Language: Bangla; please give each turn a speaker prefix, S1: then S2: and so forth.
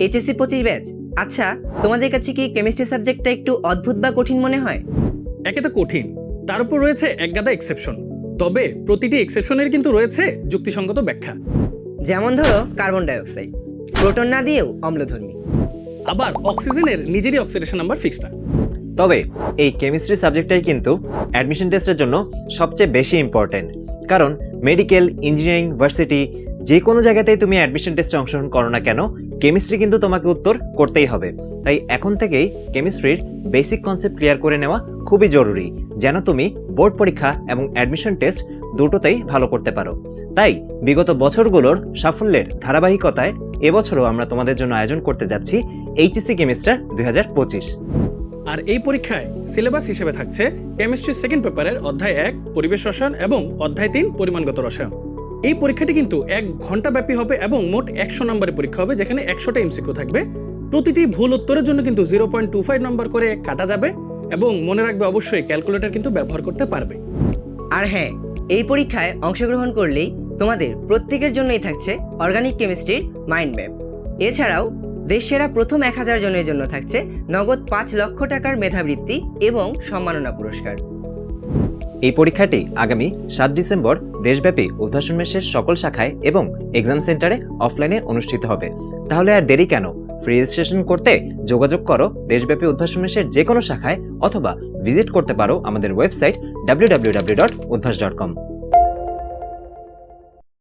S1: এইচএসসি পঁচিশ ব্যাচ আচ্ছা তোমাদের কাছে কি কেমিস্ট্রি সাবজেক্টটা একটু অদ্ভুত বা কঠিন মনে হয়?
S2: একে তো কঠিন তার উপর রয়েছে একগাদা এক্সেপশন তবে প্রতিটি এক্সেপশনের কিন্তু রয়েছে যুক্তিসঙ্গত ব্যাখ্যা।
S1: যেমন ধরো কার্বন ডাইঅক্সাইড প্রোটন না দিয়েও অম্লধর্মী।
S2: আবার অক্সিজেনের নিজেরই অক্সিডেশন নাম্বার ফিক্স না।
S3: তবে এই কেমিস্ট্রি সাবজেক্টটাই কিন্তু অ্যাডমিশন টেস্টের জন্য সবচেয়ে বেশি ইম্পর্টেন্ট কারণ মেডিকেল ইঞ্জিনিয়ারিং ভার্সিটি যে কোনো জায়গাতেই তুমি অ্যাডমিশন টেস্টে অংশগ্রহণ করো না কেন কেমিস্ট্রি কিন্তু তোমাকে উত্তর করতেই হবে। তাই এখন থেকেই কেমিস্ট্রির বেসিক কনসেপ্ট ক্লিয়ার করে নেওয়া খুবই জরুরি, যেন তুমি বোর্ড পরীক্ষা এবং অ্যাডমিশন টেস্ট দুটোতেই ভালো করতে পারো। তাই বিগত বছরগুলোর সাফল্যের ধারাবাহিকতায় এবছরও আমরা তোমাদের জন্য আয়োজন করতে যাচ্ছি এইচএসসি কেমিস্টার দুই
S2: আর এই পরীক্ষায় সিলেবাস হিসেবে থাকছে কেমিস্ট্রি সেকেন্ড পেপারের অধ্যায় এক, পরিবেশ রসায়ন এবং অধ্যায় তিন, পরিমাণগত রসায়ন। এই পরীক্ষাটি কিন্তু এক ঘণ্টা ব্যাপী হবে এবং মোট একশো নম্বরের পরীক্ষা হবে, যেখানে একশোটা এমসিকিউ থাকবে। প্রতিটি ভুল উত্তরের জন্য কিন্তু zero point two five number করে কাটা যাবে এবং মনে রাখবে অবশ্যই ক্যালকুলেটর কিন্তু ব্যবহার করতে পারবে।
S1: আর হ্যাঁ এই পরীক্ষায় অংশগ্রহণ করলেই তোমাদের প্রত্যেকের জন্যই থাকছে অর্গানিক কেমিস্ট্রির মাইন্ড ম্যাপ এছাড়াও, দেশসেরা প্রথম এক হাজার জনের জন্য থাকছে নগদ পাঁচ লক্ষ টাকার মেধাবৃত্তি এবং সম্মাননা পুরস্কার।
S3: এই পরীক্ষাটি আগামী সাত ডিসেম্বর দেশব্যাপী উদ্ভাসন মেশের সকল শাখায় এবং এক্সাম সেন্টারে অফলাইনে অনুষ্ঠিত হবে। তাহলে আর দেরি কেন? ফ্রি রেজিস্ট্রেশন করতে যোগাযোগ করো দেশব্যাপী উদ্ভাসন মেশের যে কোনো শাখায় অথবা ভিজিট করতে পারো আমাদের website W W W dot Udvash dot com